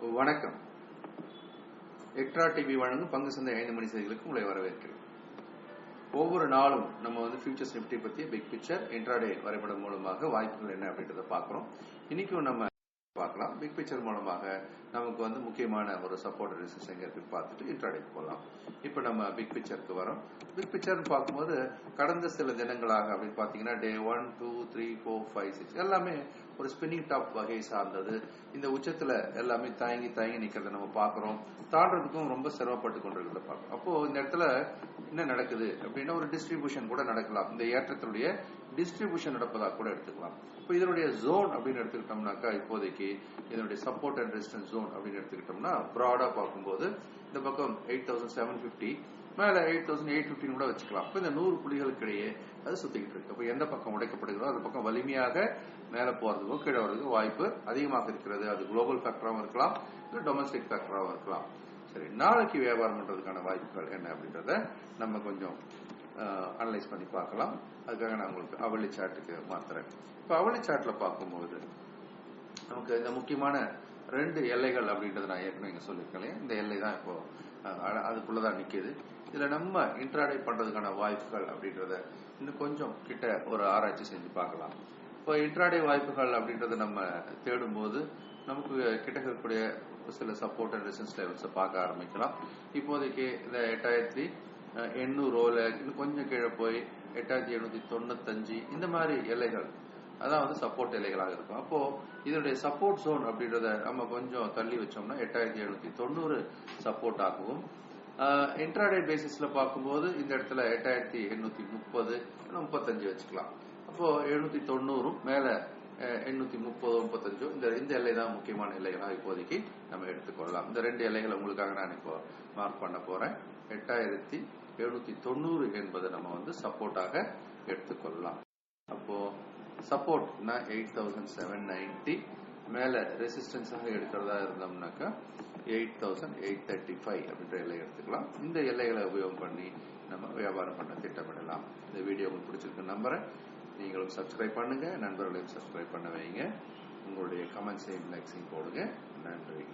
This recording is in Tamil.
வணக்கம். எக்ட்ரா டிவி வழங்கும் பங்கு சந்தை ஐந்து மணி செய்திகளுக்கு உங்களை வரவேற்கிறேன். ஒவ்வொரு நாளும் நம்ம வந்து ஃபியூச்சர்ஸ் நிப்டி பத்தி பிக் பிக்சர் இன்ட்ராடே வரைபடம் மூலமாக வாய்ப்புகள் என்ன அப்படின்றத பாக்குறோம் இன்னைக்கும் நம்ம பார்க்கலாம். பிக் பிக்சர் மூலமாக நமக்கு வந்து முக்கியமான ஒரு சப்போர்ட் ரெசிஸ்டன்ஸ் எங்க இருக்குன்னு பார்த்துட்டு இன்ட்ராடேக்கு போகலாம் இப்போ நம்ம பிக் பிக்சருக்கு வரோம். பிக் பிக்சர்னு பார்க்கும்போது கடந்த சில தினங்களாக அப்படின்னு பார்த்தீங்கன்னா day one two three four five six எல்லாமே ஒரு ஸ்பின்னிங் டாப் வகை சார்ந்தது. இந்த உச்சத்துல எல்லாமே தயங்கி தயங்கி நிக்கிறத நம்ம பார்க்குறோம். தாண்டறதுக்கும் ரொம்ப சிரமப்பட்டு கொண்டிருக்கிறத பார்க்குறோம். அப்போ இந்த இடத்துல என்ன நடக்குது அப்படின்னா ஒரு டிஸ்ட்ரிபியூஷன் கூட நடக்கலாம். இந்த ஏற்றத்தினுடைய டிஸ்ட்ரிபியூஷன் நடப்பதாக கூட எடுத்துக்கலாம். இப்போ இதனுடைய ஜோன் அப்படின்னு எடுத்துக்கிட்டோம்னாக்கா இப்போதைக்கு இதனுடைய சப்போர்ட் அண்ட் ரெசிஸ்டன்ஸ் ஜோன் அப்படின்னு எடுத்துக்கிட்டோம்னா ப்ராடா பார்க்கும்போது இந்த பக்கம் எயிட் தௌசண்ட் செவன் ஃபிஃப்டி மேல எயிட் தௌசண்ட் எயிட் ஃபிஃப்டின் கூட வச்சுக்கலாம். இப்போ இந்த நூறு புள்ளிகளுக்கு இடையே அது சுத்திக்கிட்டு இருக்கு. அப்போ எந்த பக்கம் உடைக்கப்படுகிறதோ அந்த பக்கம் வலிமையாக மேல போறதுக்கும் கீழே வரதுக்கும் வாய்ப்பு அதிகமாக இருக்கிறது. அது குளோபல் ஃபேக்டராகவும் இருக்கலாம். இல்லை டொமஸ்டிக் ஃபேக்டராகவும் இருக்கலாம். சரி நாளைக்கு வியாபாரம் பண்றதுக்கான வாய்ப்புகள் என்ன அப்படின்றத நம்ம கொஞ்சம் அனலைஸ் பண்ணி பார்க்கலாம். அதுக்காக நான் உங்களுக்கு அவளி சாட்டுக்கு மாத்துறேன். இப்போ அவளி சாட்ல பார்க்கும்போது நமக்கு இந்த முக்கியமான ரெண்டு எல்லைகள் அப்படின்றத நான் ஏற்கனவே சொல்லியிருக்கேன். இந்த எல்லை தான் இப்போ அதுக்குள்ளதான் நிக்குது. இதுல நம்ம இன்ட்ராடே பண்றதுக்கான வாய்ப்புகள் அப்படின்றத இன்னும் கொஞ்சம் கிட்ட ஒரு ஆராய்ச்சி செஞ்சு பார்க்கலாம். இப்போ இன்ட்ராடே வாய்ப்புகள் அப்படின்றத நம்ம தேடும்போது நமக்கு கிட்ட இருக்கக்கூடிய சில சப்போர்ட் அண்ட் ரெசிஸ்டன்ஸ் லெவல்ஸை பார்க்க ஆரம்பிக்கலாம். இப்போதைக்கு இந்த எட்டாயிரத்தி எண்ணூறு ரோல இன்னும் கொஞ்சம் கீழே போய் எட்டாயிரத்தி எழுநூத்தி தொண்ணூத்தஞ்சு இந்த மாதிரி எல்லைகள் அதான் வந்து சப்போர்ட் எல்லைகளாக இருக்கும். அப்போ இதனுடைய சப்போர்ட் ஜோன் அப்படின்றத நம்ம கொஞ்சம் தள்ளி வச்சோம்னா எட்டாயிரத்தி எழுநூத்தி தொண்ணூறு சப்போர்ட் ஆகவும் இன்ட்ராடே பேசிஸ்ல பார்க்கும்போது இந்த இடத்துல எட்டாயிரத்தி எண்ணூத்தி முப்பது முப்பத்தஞ்சு வச்சுக்கலாம். அப்போ எழுநூத்தி தொண்ணூறும் மேல எண்ணூத்தி முப்பது முப்பத்தஞ்சோ இந்த இந்த எல்லை தான் முக்கியமான எல்லைகளாக இப்போதைக்கு நம்ம எடுத்துக்கொள்ளலாம் இந்த ரெண்டு எல்லைகளை உங்களுக்காக நான் இப்போ மார்க் பண்ண போறேன். எட்டாயிரத்தி எழுநூத்தி தொண்ணூறு என்பதை நம்ம வந்து சப்போர்ட்டாக எடுத்துக்கொள்ளலாம் அப்போ சப்போர்ட்னா எயிட் தௌசண்ட் செவன் நைன்டி மேல ரெசிஸ்டன்ஸாக எடுக்கிறதா இருந்தோம்னாக்கா eight thousand eight thirty five அப்படின்ற எல்லை எடுத்துக்கலாம். இந்த எல்லைகளை உபயோகம் பண்ணி நம்ம வியாபாரம் பண்ண திட்டமிடலாம். இந்த வீடியோ உங்களுக்கு பிடிச்சிருக்கு நம்புறேன். நீங்களும் சப்ஸ்கிரைப் பண்ணுங்க. நண்பர்களையும் சப்ஸ்கிரைப் பண்ண வைங்க. உங்களுடைய கமெண்ட்ஸையும் லைக்ஸையும் போடுங்க. நன்றி.